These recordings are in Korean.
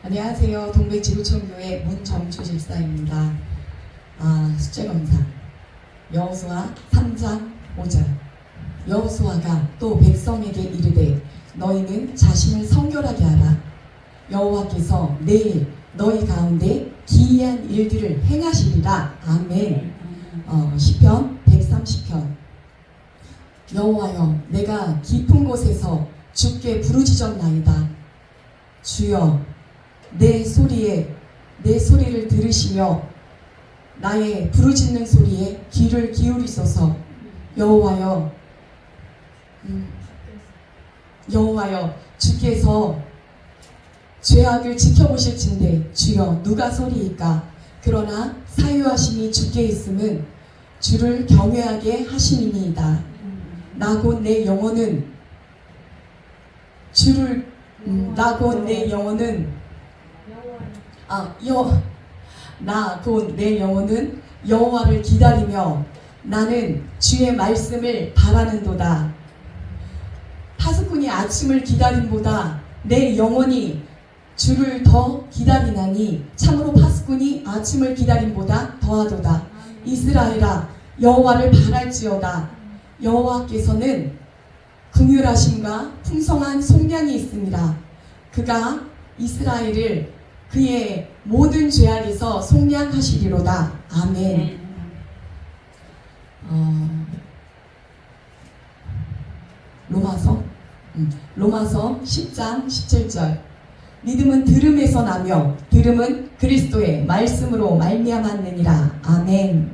안녕하세요. 동백지구촌교회 문정주 집사입니다. 아, 숙제검사. 여호수아 3장 5절. 여호수아가 또 백성에게 이르되 너희는 자신을 성결하게 하라. 여호와께서 내일 너희 가운데 기이한 일들을 행하시리라. 아멘. 어, 시편 130편 여호와여 내가 깊은 곳에서 주께 부르짖었나이다. 주여 내 소리에 내 소리를 들으시며 나의 부르짖는 소리에 귀를 기울이소서. 여호와여 음, 여호와여 주께서 죄악을 지켜보실진데 주여 누가 소리이까? 그러나 사유하심이 주께 있음은 주를 경외하게 하심이니이다. 나곧내 영혼은 주를 음, 나곧내 영혼은 아, 여, 나 곧 내 영혼은 여호와를 기다리며 나는 주의 말씀을 바라는도다. 파수꾼이 아침을 기다림보다 내 영혼이 주를 더 기다리나니 참으로 파수꾼이 아침을 기다림보다 더하도다. 이스라엘아 여호와를 바랄지어다. 여호와께서는 긍휼하심과 풍성한 속량이 있습니다. 그가 이스라엘을 그의 모든 죄악에서 속량하시리로다. 아멘. 어, 로마서 음, 로마서 10장 17절 믿음은 들음에서 나며 들음은 그리스도의 말씀으로 말미암았느니라. 아멘.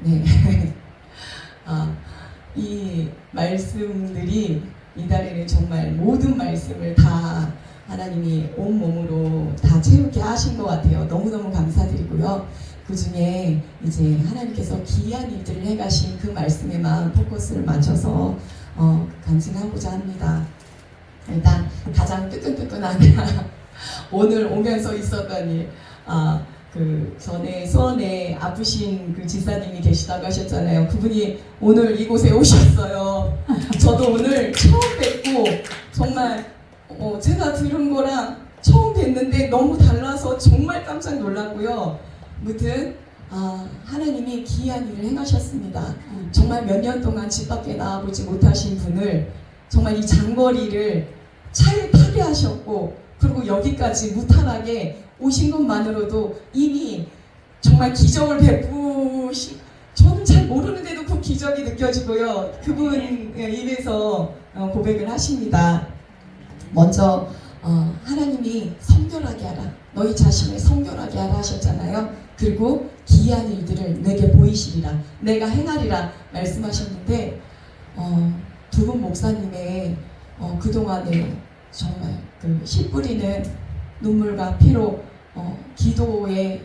네. 아, 이 말씀들이 이달에는 정말 모든 말씀을 다 하나님이 온 몸으로 다 채우게 하신 것 같아요. 너무너무 감사드리고요. 그 중에 이제 하나님께서 기이한 일들을 해가신 그 말씀에만 포커스를 맞춰서 어, 간증하고자 합니다. 일단 가장 뜨끈뜨끈한 오늘 오면서 있었던 일, 아, 그 전에 수원에 아프신 그 지사님이 계시다고 하셨잖아요. 그분이 오늘 이곳에 오셨어요. 저도 오늘 처음 뵙고 정말 어, 제가 들은 거랑 처음 뵀는데 너무 달라서 정말 깜짝 놀랐고요. 무튼 아, 하나님이 기이한 일을 행하셨습니다. 정말 몇 년 동안 집 밖에 나와보지 못하신 분을 정말 이 장거리를 차에 타게 하셨고 그리고 여기까지 무탈하게 오신 것만으로도 이미 정말 기적을 베푸시 저는 잘 모르는데도 그 기적이 느껴지고요. 그분 입에서 어, 고백을 하십니다. 먼저 어, 하나님이 성결하게 하라. 너희 자신을 성결하게 하라 하셨잖아요. 그리고 기이한 일들을 내게 보이시리라. 내가 행하리라 말씀하셨는데 어, 두 분 목사님의 어, 그동안에 정말 그 씨 뿌리는 눈물과 피로 어, 기도에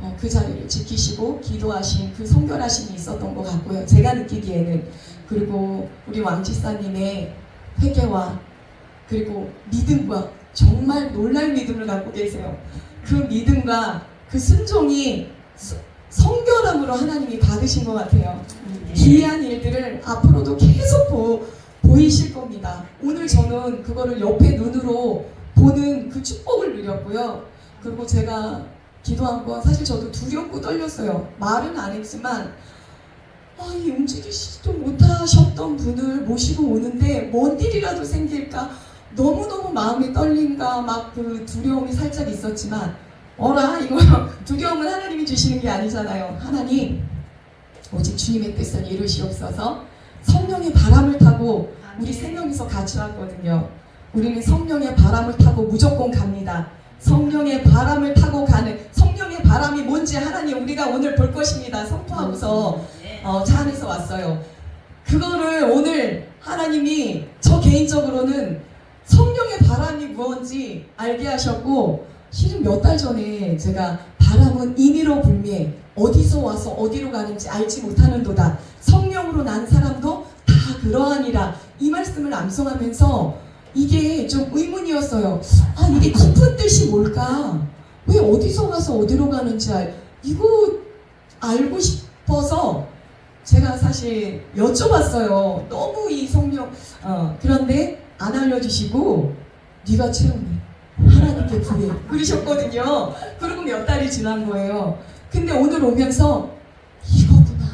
어, 그 자리를 지키시고 기도하신 그 성결하심이 있었던 것 같고요. 제가 느끼기에는 그리고 우리 왕지사님의 회개와 그리고 믿음과 정말 놀랄 믿음을 갖고 계세요. 그 믿음과 그 순종이 스- 성결함으로 하나님이 받으신 것 같아요. 기이한 일들을 앞으로도 계속 보, 보이실 겁니다. 오늘 저는 그거를 옆에 눈으로 보는 그 축복을 누렸고요. 그리고 제가 기도한 건 사실 저도 두렵고 떨렸어요. 말은 안 했지만 아, 이 움직이시지도 못하셨던 분을 모시고 오는데 뭔 일이라도 생길까 너무너무 마음이 떨린가 막그 두려움이 살짝 있었지만 어라 이거 두려움은 하나님이 주시는 게 아니잖아요. 하나님 오직 주님의 뜻을 이루시옵소서 성령의 바람을 타고 우리 세 명이서 같이 왔거든요. 우리는 성령의 바람을 타고 무조건 갑니다. 성령의 바람을 타고 가는 성령의 바람이 뭔지 하나님 우리가 오늘 볼 것입니다. 선포하고서 어, 차 안에서 왔어요. 그거를 오늘 하나님이 저 개인적으로는 성령의 바람이 무언지 알게 하셨고 실은 몇 달 전에 제가 바람은 임의로 불미해 어디서 와서 어디로 가는지 알지 못하는도다 성령으로 난 사람도 다 그러하니라 이 말씀을 암송하면서 이게 좀 의문이었어요. 아 이게 깊은 뜻이 뭘까? 왜 어디서 가서 어디로 가는지 알, 이거 알고 싶어서 제가 사실 여쭤봤어요. 너무 이 성령 어, 그런데 안 알려주시고 네가 채우니 하나님께 구해 그러셨거든요. 그리고 몇 달이 지난 거예요. 근데 오늘 오면서 이거구나.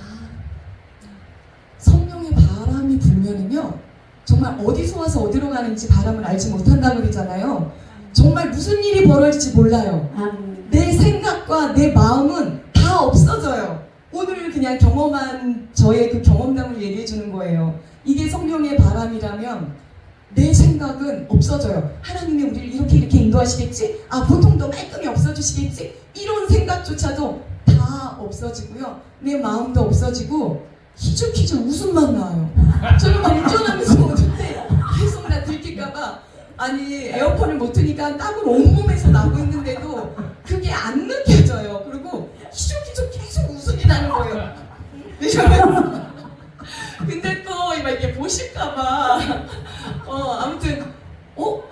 성령의 바람이 불면은요. 정말 어디서 와서 어디로 가는지 바람을 알지 못한다고 그러잖아요. 정말 무슨 일이 벌어질지 몰라요. 내 생각과 내 마음은 다 없어져요. 오늘 그냥 경험한 저의 그 경험담을 얘기해 주는 거예요. 이게 성령의 바람이라면 내 생각은 없어져요. 하나님이 우리를 이렇게 이렇게 인도하시겠지? 아, 보통도 말끔히 없어지시겠지? 이런 생각조차도 다 없어지고요. 내 마음도 없어지고 희죽희죽 웃음만 나요. 저는 막 운전하면서 오는데 계속 나 들킬까봐 아니 에어컨을 못 트니까 땀을 온몸에서 나고 있는데도 그게 안 느껴져요. 그리고 희죽희죽 계속 웃음이 나는 거예요. 이러면서. 근데 또 막 이렇게 보실까봐 어 아무튼 어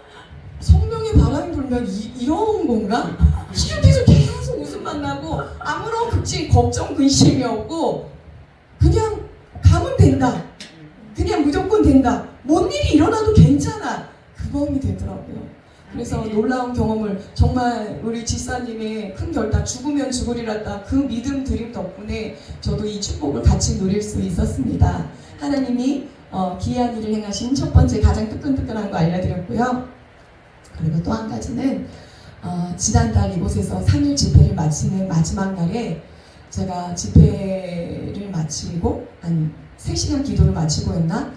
성령의 바람이 불면 이, 이런 건가? 희죽희죽 계속 웃음만 나고 아무런 극진 걱정 근심이 없고 그냥 가면 된다. 그냥 무조건 된다. 뭔 일이 일어나도 괜찮아. 그 마음이 되더라고요. 그래서 놀라운 경험을 정말 우리 지사님의 큰 결단 죽으면 죽으리라다 그 믿음 드림 덕분에 저도 이 축복을 같이 누릴 수 있었습니다. 하나님이 어, 기이한 일을 행하신 첫 번째 가장 뜨끈뜨끈한 거 알려드렸고요. 그리고 또 한 가지는 어, 지난달 이곳에서 3일 집회를 마치는 마지막 날에 제가 집회를 마치고 한 3시간 기도를 마치고 했나?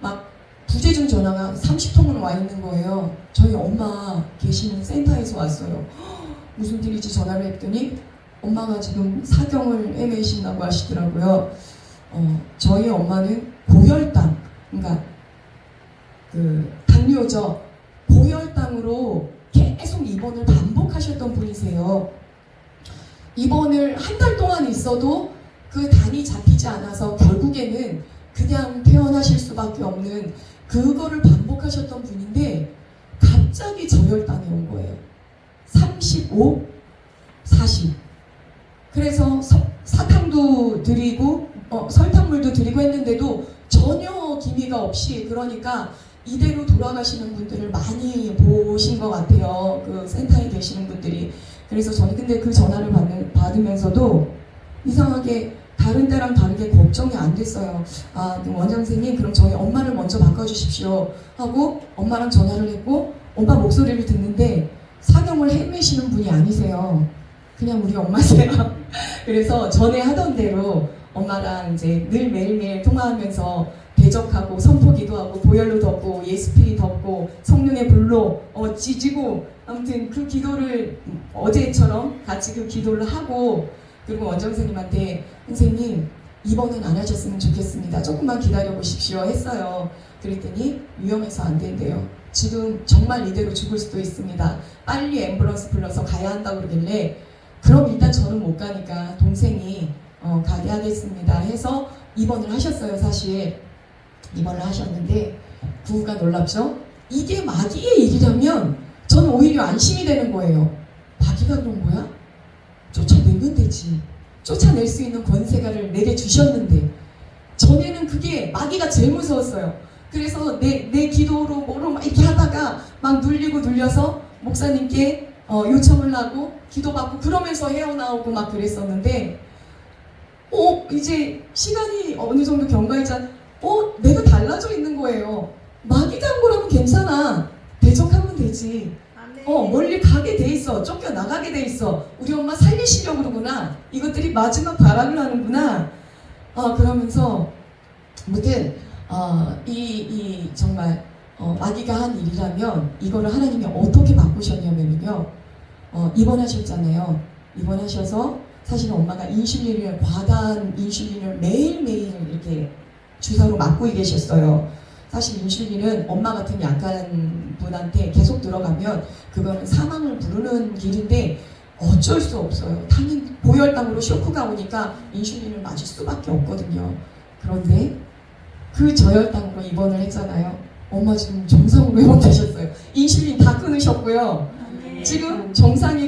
막 부재중 전화가 30통은 와 있는 거예요. 저희 엄마 계시는 센터에서 왔어요. 무슨 일이지 전화를 했더니 엄마가 지금 사경을 헤매신다고 하시더라고요. 어, 저희 엄마는 그러니까 그 당뇨죠. 고혈당으로 계속 입원을 반복하셨던 분이세요. 입원을 한 달 동안 있어도 그 단이 잡히지 않아서 결국에는 그냥 퇴원하실 수밖에 없는 그거를 반복하셨던 분인데 갑자기 저혈당이 온 거예요. 35, 40. 그래서 서- 사탕도 드리고 어, 설탕물도 드리고 했는데도 전혀 기미가 없이 그러니까 이대로 돌아가시는 분들을 많이 보신 것 같아요. 그 센터에 계시는 분들이. 그래서 저는 근데 그 전화를 받는, 받으면서도 이상하게 다른 때랑 다르게 걱정이 안 됐어요. 아, 그럼 원장 선생님, 그럼 저희 엄마를 먼저 바꿔주십시오. 하고 엄마랑 전화를 했고 엄마 목소리를 듣는데 사경을 헤매시는 분이 아니세요. 그냥 우리 엄마세요. 그래서 전에 하던 대로 엄마랑 이제 늘 매일매일 통화하면서 대적하고 선포 기도 하고 보혈로 덮고 예수피리 덮고 성령의 불로 어, 찢고 아무튼 그 기도를 어제처럼 같이 그 기도를 하고 그리고 원장 선생님한테 선생님 입원은 안 하셨으면 좋겠습니다. 조금만 기다려 보십시오 했어요. 그랬더니 위험해서 안 된대요. 지금 정말 이대로 죽을 수도 있습니다. 빨리 앰뷸런스 불러서 가야 한다고 그러길래 그럼 일단 저는 못 가니까 동생이 어, 가게 하겠습니다 해서 입원을 하셨어요 사실 입원을 하셨는데 구우가 놀랍죠? 이게 마귀의 일이라면 저는 오히려 안심이 되는 거예요 마귀가 그런 거야? 쫓아내면 되지 쫓아낼 수 있는 권세가를 내게 주셨는데 전에는 그게 마귀가 제일 무서웠어요 그래서 내, 내 기도로 뭐로 막 이렇게 하다가 막 눌리고 눌려서 목사님께 어, 요청을 하고 기도받고 그러면서 헤어나오고 막 그랬었는데 어 이제 시간이 어느 정도 경과했자 어 내가 달라져 있는 거예요. 거라면 괜찮아. 대적하면 되지. 어 멀리 가게 돼 있어. 쫓겨 나가게 돼 있어. 우리 엄마 살리시려고 그러구나. 이것들이 마지막 발악을 하는구나. 어 그러면서 아무튼 어 이 이 정말 어, 마귀가 한 일이라면 이거를 하나님이 어떻게 바꾸셨냐면요. 어, 입원하셨잖아요. 입원하셔서 사실은 엄마가 인슐린을 과다한 인슐린을 매일매일 이렇게 주사로 맞고 계셨어요. 사실 인슐린은 엄마 같은 약한 분한테 계속 들어가면 그거는 사망을 부르는 길인데 어쩔 수 없어요. 당연히 고혈당으로 쇼크가 오니까 인슐린을 맞을 수밖에 없거든요. 그런데 그 저혈당으로 입원을 했잖아요. 엄마 지금 정상으로 회복되셨어요. 인슐린 다 끊으셨고요. 지금 정상이고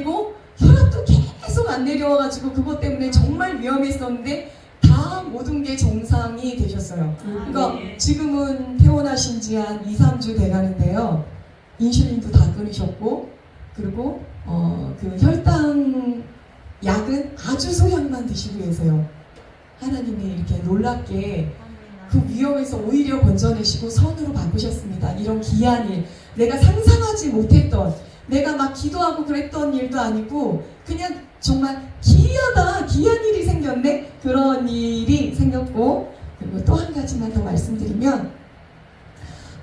혈압도 계속 안 내려와가지고 그것 때문에 정말 위험했었는데 다 모든 게 정상이 되셨어요. 그러니까 지금은 퇴원하신 지 한 2, 3주 돼가는데요. 인슐린도 다 끊으셨고 그 그리고 어, 그 혈당 약은 아주 소량만 드시고 계세요. 하나님이 이렇게 놀랍게 그 위험에서 오히려 건져내시고 선으로 바꾸셨습니다. 이런 귀한 일, 내가 상상하지 못했던, 내가 막 기도하고 그랬던 일도 아니고 그냥 정말 귀하다, 귀한 일이 생겼네 그런 일이 생겼고 그리고 또 한 가지만 더 말씀드리면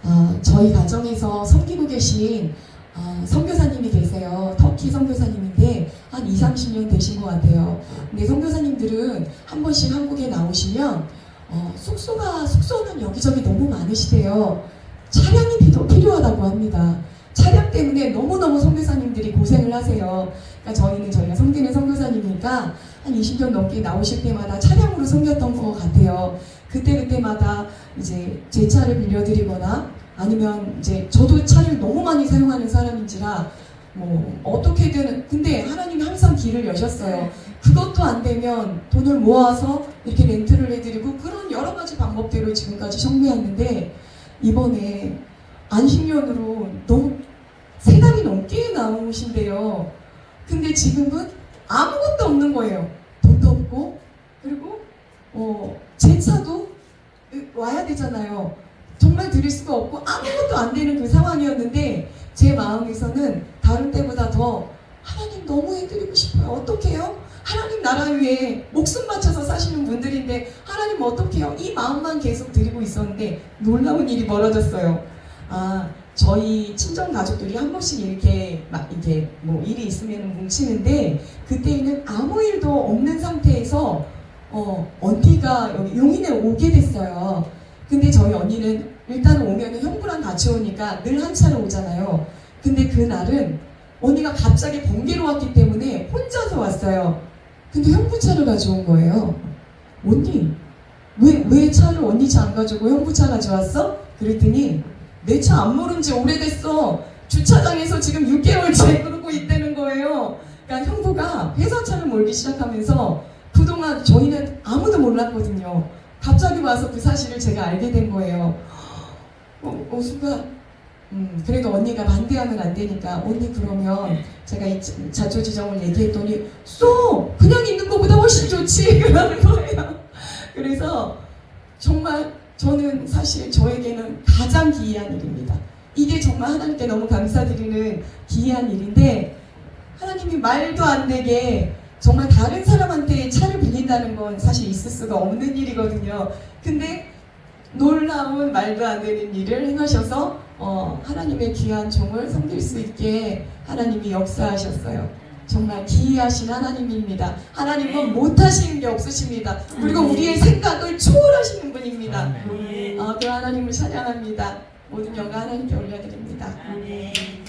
아, 저희 가정에서 섬기고 계신 아, 선교사님이 계세요. 터키 선교사님인데 한 2, 30년 되신 것 같아요. 근데 선교사님들은 한 번씩 한국에 나오시면 어, 숙소가 숙소는 여기저기 너무 많으시대요. 차량이 필요, 필요하다고 합니다. 차량 때문에 너무너무 선교사님들이 고생을 하세요. 그러니까 저희는 저희가 섬기는 선교사님이니까 한 20년 넘게 나오실 때마다 차량으로 섬겼던 것 같아요. 그때그때마다 이제 제 차를 빌려드리거나 아니면 이제 저도 차를 너무 많이 사용하는 사람인지라 뭐 어떻게든 근데 하나님이 항상 길을 여셨어요. 그것도 안 되면 돈을 모아서 이렇게 렌트를 해드리고 그런 여러 가지 방법대로 지금까지 성매했는데 이번에 안식년으로 너무 넘게 나오신대요. 근데 지금은 아무것도 없는 거예요. 돈도 없고 그리고 어, 제 차도 와야 되잖아요. 정말 드릴 수가 없고 아무것도 안 되는 그 상황이었는데 제 마음에서는 다른 때보다 더 하나님 너무 해드리고 싶어요. 어떡해요? 하나님 나라 위에 목숨 바쳐서 사시는 분들인데 하나님 어떡해요? 이 마음만 계속 드리고 있었는데 놀라운 일이 벌어졌어요. 아 저희 친정 가족들이 한 번씩 이렇게 막 이게 뭐 일이 있으면 뭉치는데 그때는 아무 일도 없는 상태에서 어 언니가 여기 용인에 오게 됐어요. 근데 저희 언니는 일단 오면은 형부랑 같이 오니까 늘 한 차로 오잖아요. 근데 그날은 언니가 갑자기 번개로 왔기 때문에 혼자서 왔어요. 근데 형부 차를 가져온 거예요. 언니, 왜, 왜 차를 언니 차 안 가지고 형부 차 가져왔어? 그랬더니 내 차 안 모른 지 오래됐어. 주차장에서 지금 6개월째 그러고 있다는 거예요. 그러니까 형부가 회사 차를 몰기 시작하면서 그동안 저희는 아무도 몰랐거든요. 갑자기 와서 그 사실을 제가 알게 된 거예요. 어, 어 순간 음, 그래도 언니가 반대하면 안 되니까 언니 그러면 제가 이 자- 자초지정을 얘기했더니 쏘 그냥 있는 것보다 훨씬 좋지 그러는 거예요. 그래서 정말 저는 사실 저에게는 가장 기이한 일입니다. 이게 정말 하나님께 너무 감사드리는 기이한 일인데 하나님이 말도 안 되게 정말 다른 사람한테 차를 빌린다는 건 사실 있을 수가 없는 일이거든요. 근데 놀라운 말도 안 되는 일을 행하셔서 어, 하나님의 귀한 종을 섬길 수 있게 하나님이 역사하셨어요. 정말 기이하신 하나님입니다. 하나님은 못하시는 게 없으십니다. 그리고 우리의 생각을 초월하시는 분입니다. 아멘. 어, 그 하나님을 찬양합니다. 모든 영광 하나님께 올려드립니다. 아멘.